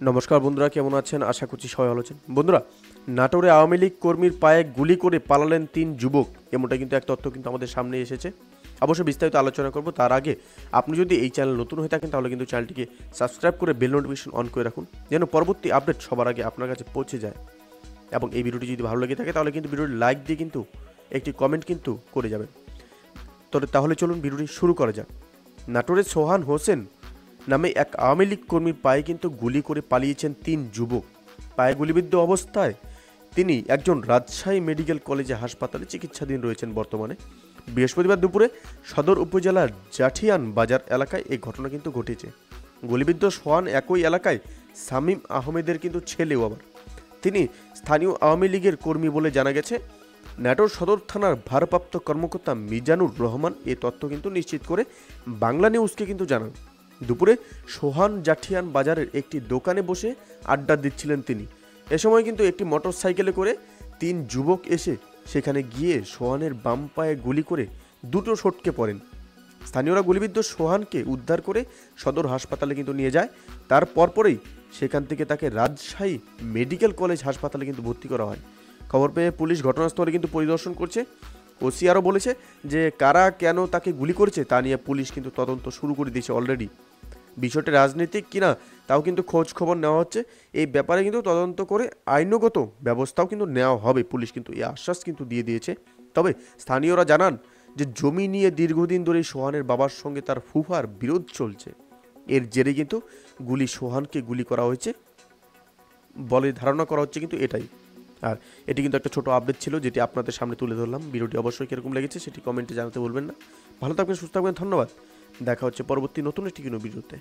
নমস্কার বন্ধুরা, কেমন আছেন? আশা করছি সবাই ভালো আছেন। বন্ধুরা, নাটোরে আওয়ামী লীগ কর্মীর পায়ে গুলি করে পালালেন তিন যুবক। এমনটা কিন্তু এক তথ্য কিন্তু আমাদের সামনে এসেছে। অবশ্যই বিস্তারিত আলোচনা করব। তার আগে আপনি যদি এই চ্যানেল নতুন হয়ে থাকেন, তাহলে কিন্তু চ্যানেলটিকে সাবস্ক্রাইব করে বেল নোটিফিকেশন অন করে রাখুন, যেন পরবর্তী আপডেট সবার আগে আপনার কাছে পৌঁছে যায়। এবং এই ভিডিওটি যদি ভালো লেগে থাকে, তাহলে কিন্তু ভিডিওটি লাইক দিয়ে কিন্তু একটি কমেন্ট কিন্তু করে যাবেন। তবে তাহলে চলুন ভিডিওটি শুরু করা যাক। নাটোরের সোহান হোসেন নামে এক আওয়ামী লীগ কর্মীর পায়ে কিন্তু গুলি করে পালিয়েছেন তিন যুবক। পায়ে গুলিবিদ্ধ অবস্থায় তিনি একজন রাজশাহী মেডিকেল কলেজে হাসপাতালে চিকিৎসাধীন রয়েছেন বর্তমানে। বৃহস্পতিবার দুপুরে সদর উপজেলার জাঠিয়ান বাজার এলাকায় এই ঘটনা কিন্তু ঘটেছে। গুলিবিদ্ধ সোহান একই এলাকায় সামিম আহমেদের কিন্তু ছেলেও আবার। তিনি স্থানীয় আওয়ামী লীগের কর্মী বলে জানা গেছে, ন্যাটোর সদর থানার ভারপ্রাপ্ত কর্মকর্তা মিজানুর রহমান এ তথ্য কিন্তু নিশ্চিত করে বাংলা নিউজকে কিন্তু জানান। দুপুরে সোহান জাঠিয়ান বাজারের একটি দোকানে বসে আড্ডা দিচ্ছিলেন তিনি। এ সময় কিন্তু একটি মোটর সাইকেলে করে তিন যুবক এসে সেখানে গিয়ে সোহানের বাম পায়ে গুলি করে দুটো সটকে পড়েন। স্থানীয়রা গুলিবিদ্ধ সোহানকে উদ্ধার করে সদর হাসপাতালে কিন্তু নিয়ে যায়। তার পরপরেই সেখান থেকে তাকে রাজশাহী মেডিকেল কলেজ হাসপাতালে কিন্তু ভর্তি করা হয়। খবর পেয়ে পুলিশ ঘটনাস্থলে কিন্তু পরিদর্শন করছে। ওসি আরও বলেছে যে কারা কেন তাকে গুলি করেছে তা নিয়ে পুলিশ কিন্তু তদন্ত শুরু করে দিয়েছে অলরেডি। বিষয়টি রাজনৈতিক কিনা তাও কিন্তু খোঁজ খবর নেওয়া হচ্ছে। এই ব্যাপারে কিন্তু তদন্ত করে আইনগত ব্যবস্থাও কিন্তু নেওয়া হবে। পুলিশ কিন্তু এই আশ্বাস কিন্তু দিয়ে দিয়েছে। তবে স্থানীয়রা জানান যে জমি নিয়ে দীর্ঘদিন ধরে সোহানের বাবার সঙ্গে তার ফুফার বিরোধ চলছে। এর জেরে কিন্তু গুলি সোহানকে গুলি করা হয়েছে বলে ধারণা করা হচ্ছে কিন্তু এটাই। আর এটি কিন্তু একটা ছোট আপডেট ছিল যেটি আপনাদের সামনে তুলে ধরলাম। ভিডিওটি অবশ্যই কীরকম লেগেছে সেটি কমেন্টে জানাতে বলবেন না। ভালো থাকবেন, সুস্থ থাকবেন, ধন্যবাদ। দেখা হচ্ছে পরবর্তী নতুন একটি কোনো ভিডিওতে।